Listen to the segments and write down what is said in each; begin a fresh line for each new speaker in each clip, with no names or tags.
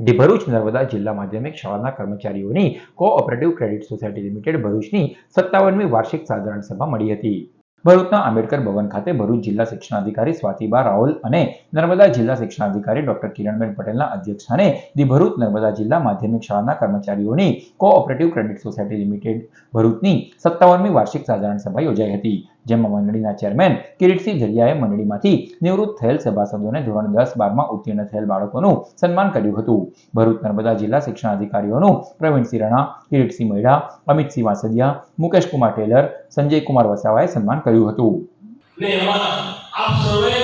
The Bharuch Narmada જિલ્લા માધ્યમિક શાળાના કર્મચારીઓની કોઓપરેટિવ ક્રેડિટ સોસાયટી લિમિટેડ ભરૂચની સત્તાવનમી વાર્ષિક સાધારણ સભા મળી હતી. ભરૂચના આંબેડકર ભવન ખાતે ભરૂચ જિલ્લા શિક્ષણાધિકારી સ્વાતિબા રાહુલ અને નર્મદા જિલ્લા શિક્ષણાધિકારી ડોક્ટર કિરણબેન પટેલના અધ્યક્ષસ્થાને ધી ભરૂચ નર્મદા જિલ્લા માધ્યમિક શાળાના કર્મચારીઓની કોઓપરેટિવ ક્રેડિટ સોસાયટી લિમિટેડ ભરૂચની સત્તાવનમી વાર્ષિક સાધારણ સભા યોજાઈ હતી. જેમાં મંડળીના ચેરમેન કિરીટસિંહ ઝરિયાએ મંડળીમાંથી નિવૃત્ત થયેલ સભાસદોને ધોરણ દસ બારમાં ઉત્તીર્ણ થયેલ બાળકોનું સન્માન કર્યું હતું. ભરૂચ, નર્મદા જિલ્લા શિક્ષણાધિકારીઓનું પ્રવીણસિંહ રણા, કિરીટસિંહ મૈડા, અમિતસિંહ વાસદિયા, મુકેશકુમાર ટેલર, સંજયકુમાર વસાવાએ સન્માન કર્યું હતું.
ને એમાં આપ સુધી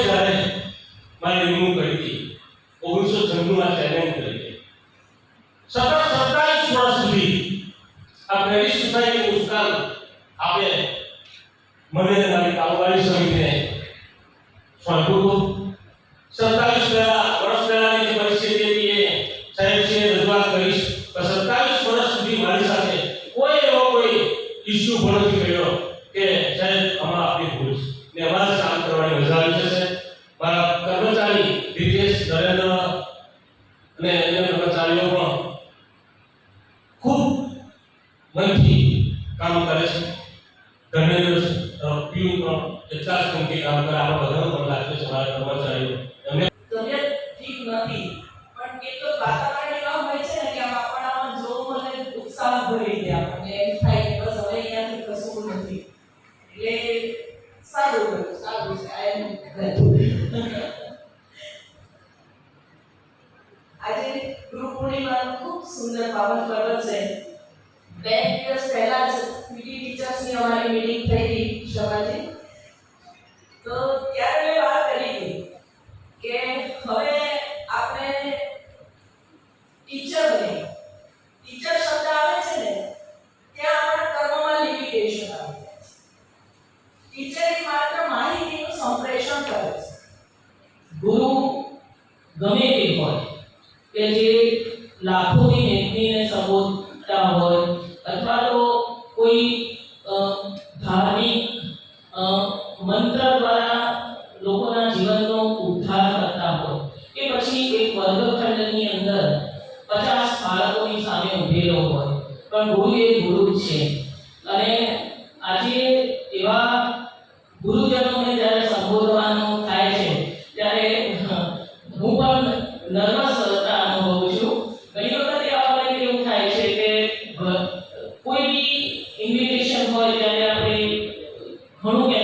આ મને કામવાળી સમિતિને સોંપ્યું હતું. સત્તાવીસ પહેલા, વર્ષ પહેલાની પરિસ્થિતિ હતી એ સાહેબશ્રીએ રજૂઆત કરીશ. પણ સત્તાવીસ વર્ષ સુધી મારી સાથે કોઈ એવો કોઈ ઇસ્યુ પણ નથી કર્યો કે સાહેબ આમાં આપણી ભૂલ ને અમારે કામ કરવાની મજા આવી જશે મારા કર્મચારી દિનેશ નરેન્દ્ર અને અન્ય કર્મચારીઓ પણ ખૂબ મનથી કામ કરે છે. ધર્મેન્દ્ર પીયુ પણ એટલા જ કામ કરે આપણે બધાનું પણ લાગે છે મારા કર્મચારીઓ એમને
તબિયત ઠીક નથી, પણ તો વાતાવરણ એવા હોય છે ને કે આપણામાં જોવું અને ઉત્સાહ ભરી દે આપણને. એમ થાય કે બસ હવે અહીંયાથી કશું નથી. એટલે સારું સારું છે આઈ એમ આજે ગુરુ પૂર્ણિમાનું ખૂબ સુંદર પાવન પર્વ છે. બે દિવસ પહેલા જ પીટી ટીચર્સની અમારી મીટિંગ થઈ તો ત્યારે મેં વાત કરી કે હવે આપણે ટીચર બને ટીચર શબ્દ આવે છે ને, ત્યાં આપણા કર્મમાં લિમિટેશન આવે છે. ટીચર એ માત્ર માહિતીનું સંપ્રેષણ કરે છે.
ગુરુ ગમે તે હોય કે જે હોય મંત્ર દ્વારા લોકોના જીવનનો ઉદ્ધાર કરતા હોય. કે પછી એક વર્ગખંડની અંદર પચાસ બાળકોની સામે ઉભેલો હોય. પણ ગુરુ એ ગુરુ છે. અને આજે એવા ગુરુજનોને જ્યારે સંબોધવાનો થાય છે, ત્યારે હું પણ નર્વસ હતા અનુભવું છું. ઘણી વખત આપણને એવું થાય છે કે કોઈ બી ઇન્વિટેશન હોય ત્યારે 번호계